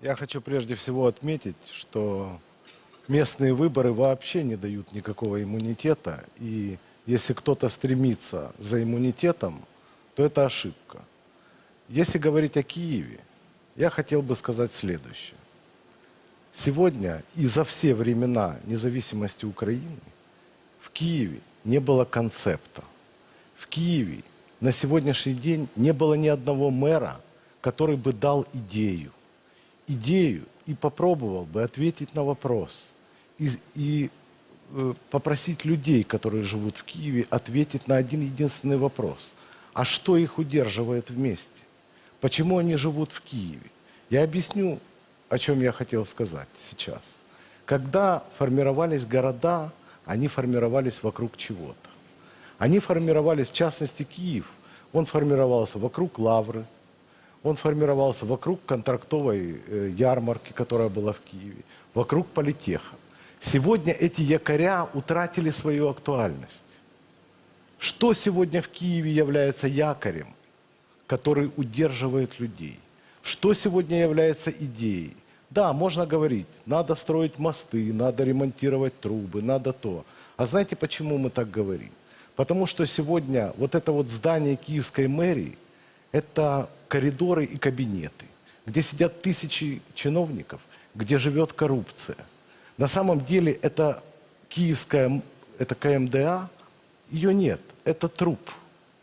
Я хочу прежде всего отметить, что местные выборы вообще не дают никакого иммунитета. И если кто-то стремится за иммунитетом, то это ошибка. Если говорить о Киеве, я хотел бы сказать следующее. Сегодня и за все времена независимости Украины в Киеве не было концепта. В Киеве на сегодняшний день не было ни одного мэра, который бы дал идею. Идею и попробовал бы ответить на вопрос. И, и э, попросить людей, которые живут в Киеве, ответить на один единственный вопрос. А что их удерживает вместе? Почему они живут в Киеве? Я объясню, о чем я хотел сказать сейчас. Когда формировались города, они формировались вокруг чего-то. Они формировались, в частности, Киев, он формировался вокруг Лавры, он формировался вокруг контрактовой э, ярмарки, которая была в Киеве, вокруг политеха. Сегодня эти якоря утратили свою актуальность. Что сегодня в Киеве является якорем, который удерживает людей? Что сегодня является идеей? Да, можно говорить, надо строить мосты, надо ремонтировать трубы, надо то. А знаете, почему мы так говорим? Потому что сегодня вот это вот здание Киевской мэрии – это коридоры и кабинеты, где сидят тысячи чиновников, где живет коррупция. На самом деле это киевская, это КМДА, ее нет, это труп.